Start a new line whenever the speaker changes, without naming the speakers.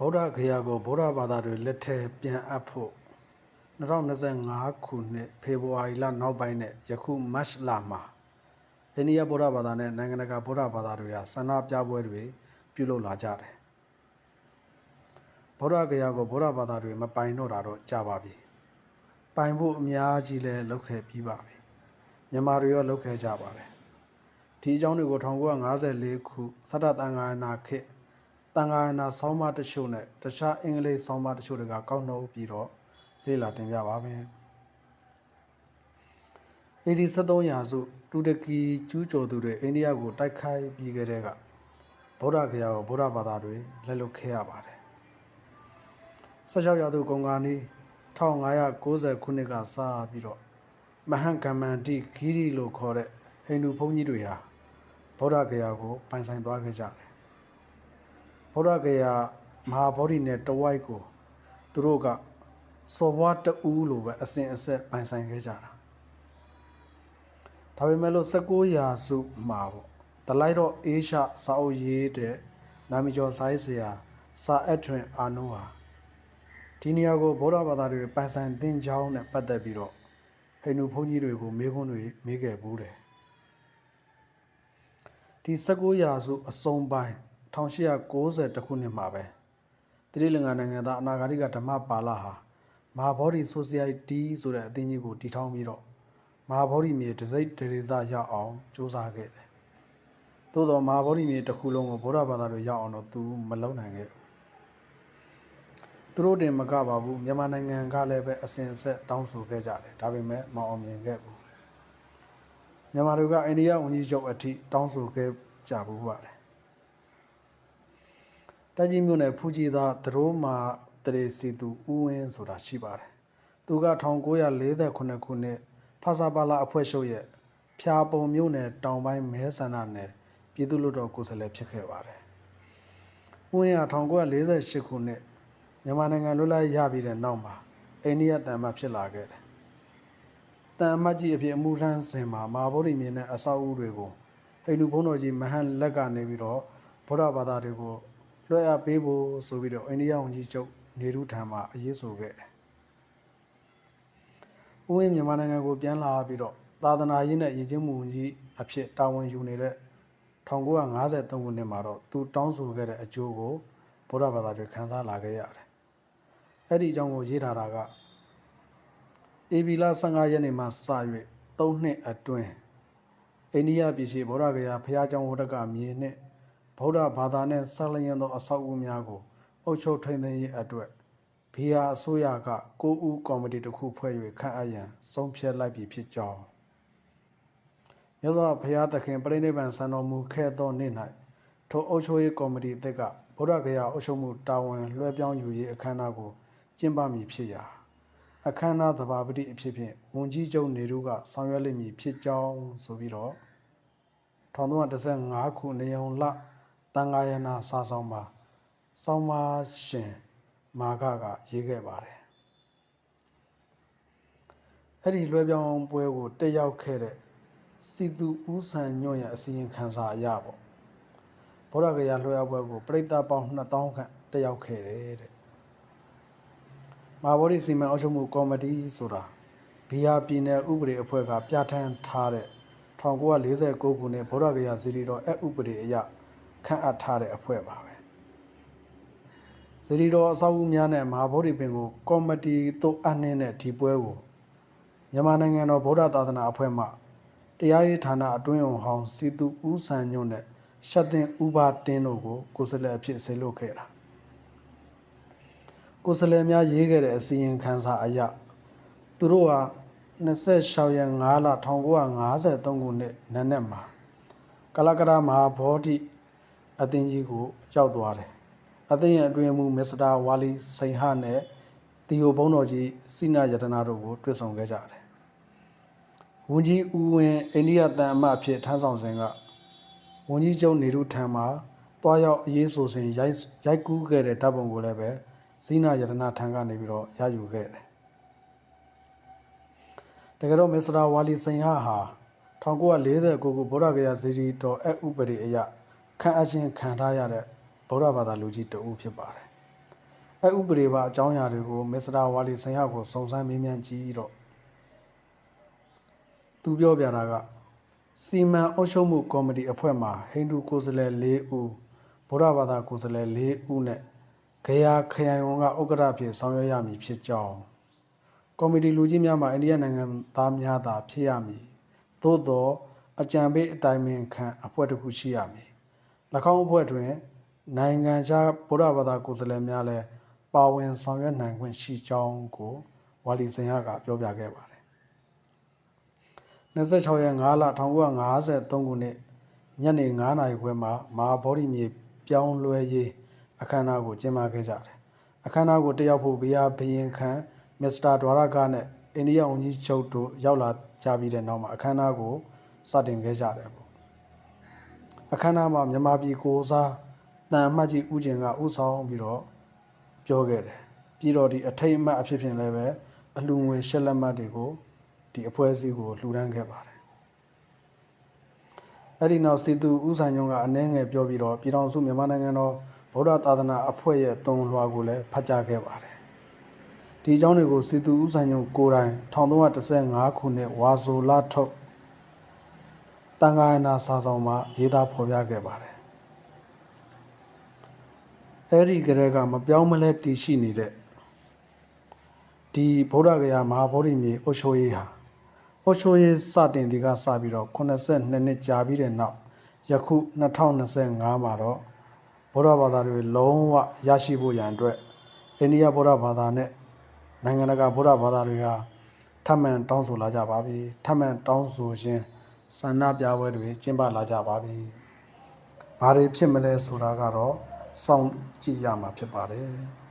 ဗုဒ္ဓဂယာကိုဗုဒ္ဓဘာသာတွေလက်ထဲပြန်အပ်ဖို့2025ခုနှစ်ဖေဖော်ဝါရီလနောက်ပိုင်းနဲ့ယခုမတ်လမှာအိန္ဒိယဗုဒ္ဓဘာသာနဲ့နိုင်ငံတကာဗုဒ္ဓဘာသာတွေဟာဆန္ဒပြပွဲတွေပြုလုပ်လာကြတယ်ဗုဒ္ဓဂယာကိုဗုဒ္ဓဘာသာတွေမပိုင်တော့တာတော့ကြာပါပြီပိုင်ဖို့အများကြီးလဲလုပ်ခဲ့ပြီးပါပြီမြန်မာတွေရောလုပ်ခဲ့ကြပါတယ်ဒီအကြောင်းတွေကို1954ခုစတ္တတန်ဃာနာခေတ် တန်ခါရနာဆောင်းပါးတချို့နဲ့တခြားအင်္ဂလိပ်ဆောင်းပါးတချို့တွေကကောက်နှုတ်ပြီးတော့လေ့လာတင်ပြပါမယ်။အေဒီ73ရာစုတူရကီကျူးကျော်သူတွေအိန္ဒိယကိုတိုက်ခိုက်ပြီးကြတဲ့ကဗုဒ္ဓဂယာကိုဗုဒ္ဓဘာသာတွေလက်လွတ်ခဲ့ရပါတယ်။16ရာစုကုန်ကာနီး1590ခုနှစ်ကစပြီးတော့မဟန်ကမန္တိဂီရီလို့ခေါ်တဲ့ဟိန္ဒူဘုန်းကြီးတွေဟာဗုဒ္ဓဂယာကိုပိုင်ဆိုင်သွားခဲ့ကြတယ် ဗုဒ္ဓဂယာမဟာဗောဓိနဲ့တဝိုက်ကိုသူတို့ကစော်ဘွားတူးလိုပဲအစဉ်အဆက်ပိုင်ဆိုင်ခဲ့ကြတာဒါပေမဲ့လို့16ရာစုမှာပေါ့တလိုက်တော့အေးရှာစာအုပ်ရေးတဲ့နာမည်ကျော်စာရေးဆရာစာအပ်ထွင်အာနိုဟာဒီနေရာကိုဗုဒ္ဓဘာသာတွေပိုင်ဆိုင်သင်ကြောင်းနဲ့ပတ်သက်ပြီးတော့ဟိန္ဒူဘုန်းကြီးတွေကိုမေးခွန်းတွေမေးခဲ့ဘူးတယ်ဒီ19ရာစုအစုံပိုင်း 1890ခုနှစ်မှာပဲသတိလင်္ကာနိုင်ငံသားအနာဂါရိကဓမ္မပါဠဟာမဟာဗောဓိဆိုစီယတီဆိုတဲ့အသင်းကြီးကိုတည်ထောင်ပြီးတော့မဟာဗောဓိမြေတစိတ်တရေသရောက်အောင်စူးစမ်းခဲ့တယ်။သို့တော့မဟာဗောဓိမြေတစ်ခုလုံးကိုဗုဒ္ဓဘာသာတွေရောက်အောင်တော့သူမလုပ်နိုင်ခဲ့ဘူး။သူတို့တင်မကပါဘူးမြန်မာနိုင်ငံကလည်းပဲအစဉ်အဆက်တောင်းဆိုခဲ့ကြတယ်။ဒါပေမဲ့မအောင်မြင်ခဲ့ဘူး။မြန်မာတွေကအိန္ဒိယဝန်ကြီးချုပ်အထိတောင်းဆိုခဲ့ကြဘူးပါတယ်။ တိုက်ကြီးမြို့နယ်ဖူကြီးသားသရိုးမာတရေစီသူဦးဝင်းဆိုတာရှိပါတယ်။သူက1948ခုနှစ်ဖာစာပါလာအဖွဲ့ချုပ်ရဲ့ဖျာပုံမြို့နယ်တောင်ပိုင်းမဲဆန္ဒနယ်ပြည်သူ့လွှတ်တော်ကိုယ်စားလှယ်ဖြစ်ခဲ့ပါတယ်။ဦးဝင်းက1948ခုနှစ်မြန်မာနိုင်ငံလွတ်လပ်ရပြီးတဲ့နောက်မှာအိန္ဒိယတန်မတ်ဖြစ်လာခဲ့တယ်။တန်အမတ်ကြီးအဖြစ်အမှုထမ်းစဉ်မှာမဟာဗုဒ္ဓမြင်တဲ့အဆောက်အဦတွေကိုဟိန္ဒူဘုန်းတော်ကြီးမဟန်လက်ကနေပြီးတော့ဗုဒ္ဓဘာသာတွေကို လွှဲအပ်ပေးဖို့ဆိုပြီးတော့အိန္ဒိယဝန်ကြီးချုပ်နေရုထံမှာအရေးဆိုခဲ့တယ်။ဦးဝင်းမြန်မာနိုင်ငံကိုပြန်လာပြီးတော့သာသနာရေးနဲ့ယဉ်ကျေးမှုဝန်ကြီးအဖြစ်တာဝန်ယူနေတဲ့1953ခုနှစ်မှာတော့သူတောင်းဆိုခဲ့တဲ့အကျိုးကိုဗုဒ္ဓဘာသာတွေခံစားလာခဲ့ရတယ်။အဲ့ဒီအကြောင်းကိုရေးထားတာကဧပြီလ15ရက်နေ့မှစ၍3နှစ်အတွင်းအိန္ဒိယပြည်ရှိဗုဒ္ဓဂယာဘုရားကျောင်းဝတ္တကမြေနှင့် ဗုဒ္ဓဘာသာနှင့်ဆက်လျက်သောအဆောက်အဦများကိုအုပ်ချုပ်ထိန်းသိမ်းရေးအတွက်ဘီဟာအစိုးရက9ဦးကော်မတီတစ်ခုဖွဲ့၍ခန့်အပ်ရန်ဆုံးဖြတ်လိုက်ပြီဖြစ်ကြောင်းမြတ်စွာဘုရားသခင်ပြိဋိဘံစံတော်မူခဲ့သောနေ့၌ထိုအုပ်ချုပ်ရေးကော်မတီအသစ်ကဗုဒ္ဓဂယာအုပ်ချုပ်မှုတာဝန်လွှဲပြောင်းယူရေးအခမ်းအနားကိုကျင်းပမည်ဖြစ်ရာအခမ်းအနားသဘာပတိအဖြစ်ဖြင့်ဝန်ကြီးချုပ်နေရုကဆောင်ရွက်လိမ့်မည်ဖြစ်ကြောင်းဆိုပြီးတော့1315ခုနေုံလတ န်ဃာယနာစာဆောင်မှာစောင်းမရှင်မာကကရေးခဲ့ပါတယ်အဲ့ဒီလွှဲပြောင်းပွဲကိုတက်ရောက်ခဲ့တဲ့စီသူဦးဆန်ညွန့်ရဲ့အစီရင်ခံစာအရပေါ့ဗုဒ္ဓဂယာလွှဲအပ်ပွဲကိုပြိတ္တပေါင်း2000ခန့်တက်ရောက်ခဲ့တယ်တဲ့မဟာဗောဓိစီမံအုပ်ချုပ်မှုကော်မတီဆိုတာဘီဟာပြည်နယ်ဥပဒေအဖွဲ့ကပြဋ္ဌာန်းထားတဲ့1949ခုနှစ်ဗုဒ္ဓဂယာစီရီတော်အဥပဒေအရ ခန့်အပ်ထားတဲ့အဖွဲ့ပါပဲစီရီတော်အဆောက်အဦများနဲ့မဟာဗောဓိပင်ကိုကော်မတီသို့အနှင်းတဲ့ဒီပွဲကိုမြန်မာနိုင်ငံတော်ဗုဒ္ဓသာသနာအဖွဲ့မှတရားရေးဌာနအတွင်းအောင်ဟောင်းစီသူဦးဆန်ညွန့်နဲ့ရှတ်တင်ဥပါတင်းတို့ကိုကိုယ်စားလှယ်အဖြစ်ဆေလွတ်ခဲ့တာကိုယ်စားလှယ်များရေးခဲ့တဲ့အစီရင်ခံစာအရသူတို့ဟာ26ရက်5လ1953ခုနှစ်နက်နက်မှာကလကရမဟာဘောဓိ အသင်းကြီးကိုရောက်သွားတယ်။အသင်းရဲ့အတွင်မူမစ္စတာဝါလီစိန်ဟနဲ့တီယိုဘုံတော်ကြီးစိနာယတနာတို့ကိုတွေ့ဆုံခဲ့ကြတယ်။ဝန်ကြီးဦးဝင်းအိန္ဒိယတန်အမတ်အဖြစ်ထမ်းဆောင်စဉ်ကဝန်ကြီးချုပ်နေရုထံမှာတွားရောက်အရေးဆိုစဉ်ရိုက်ရိုက်ကူးခဲ့တဲ့တပ်ပုံကိုလည်းပဲဇိနာယတနာထံကနေပြီးတော့ရယူခဲ့တယ်။တကယ်တော့မစ္စတာဝါလီစိန်ဟာဟာ1949ခုဗုဒ္ဓဂယာဇီရီတော်အဥပဒေအရ ခန့်အပ်ခြင်းခံထားရတဲ့ဗုဒ္ဓဘာသာလူကြီးတဦးဖြစ်ပါတယ်အဲဥပဒေပါအကြောင်းအရာတွေကိုမစ္စတာဝါလီဆန်ရကိုစုံစမ်းမေးမြန်းကြည့်တော့သူပြောပြတာကစီမံအုပ်ချုပ်မှုကော်မတီအဖွဲ့မှာဟိန္ဒူကိုယ်စားလှယ်၄ဦးဗုဒ္ဓဘာသာကိုယ်စားလှယ်၄ဦးနဲ့ဂယာခရိုင်ဝန်ကဥက္ကဋ္ဌဖြစ်ဆောင်ရွက်ရမည်ဖြစ်ကြောင်းကော်မတီလူကြီးများမှာအိန္ဒိယနိုင်ငံသားများသာဖြစ်ရမည်သို့သောအကြံပေးအတိုင်ပင်ခံအဖွဲ့တစ်ခုရှိရမည်၎ င်းအဖွဲ့တွင် နိုင်ငံခြားဗုဒ္ဓဘာသာကိုယ်စားလှယ်များလည်းပါဝင်ဆောင်ရွက်နိုင်ခွင့်ရှိကြောင်းကိုဝါလီစင်ရကပြောပြခဲ့ပါတယ်။26ရက်5လ1953ခုနှစ်ညနေ9နာရီခွဲမှာမဟာဗောဓိမြေပြောင်းလဲရေးအခမ်းအနားကိုကျင်းပခဲ့ကြတယ်။အခမ်းအနားကိုတက်ရောက်ဖို့ဘီယာဘရင်ခန်မစ္စတာဒွါရကနဲ့အိန္ဒိယဝန်ကြီးချုပ်တို့ရောက်လာကြပြီးတဲ့နောက်မှာအခမ်းအနားကိုစတင်ခဲ့ကြတယ်ပေါ့။ အခမ်းအနားမှာမြန်မာပြည်ကိုစားတန်အမှတ်ကြီးဦးကျင်ကဥဆောင်ပြီးတော့ပြောခဲ့တယ်ပြီးတော့ဒီအထိတ်အမှတ်အဖြစ်ဖြင့်လည်းပဲအလှူငွေရှက်လက်မှတ်တွေကိုဒီအဖွဲ့အစည်းကိုလှူဒန်းခဲ့ပါတယ်အဲ့ဒီနောက်စီသူဦးဆိုင်ညုံကအနှဲငယ်ပြောပြီးတော့ပြည်တော်စုမြန်မာနိုင်ငံတော်ဗုဒ္ဓသာသနာအဖွဲ့ရဲ့တုံ့လွှာကိုလည်းဖတ်ကြားခဲ့ပါတယ်ဒီအကြောင်းတွေကိုစီသူဦးဆိုင်ညုံကိုယ်တိုင်1315ခုနှစ်ဝါဆိုလထုတ် တန်ခါရနာစာဆောင်မှာရေးသားဖော်ပြခဲ့ပါတယ်။အဲဒီကလေးကမပြောင်းမလဲတည်ရှိနေတဲ့ဒီဗုဒ္ဓဂယာမဟာဗောဓိမြေအုတ်ချိုရေးဟာအုတ်ချိုရေးစတင်ဒီကစပြီးတော့82နှစ်ကြာပြီးတဲ့နောက်ယခု2025မှာတော့ဗုဒ္ဓဘာသာတွေလုံးဝရရှိဖို့ရန်အတွက်အိန္ဒိယဗုဒ္ဓဘာသာနဲ့နိုင်ငံတကာဗုဒ္ဓဘာသာတွေဟာထပ်မံတောင်းဆိုလာကြပါပြီထပ်မံတောင်းဆိုခြင်း ဆန္ဒပြပွဲတွေကျင်းပလာကြပါပြီ။ဘာတွေဖြစ်မလဲဆိုတာကတော့စောင့်ကြည့်ရမှာဖြစ်ပါတယ်။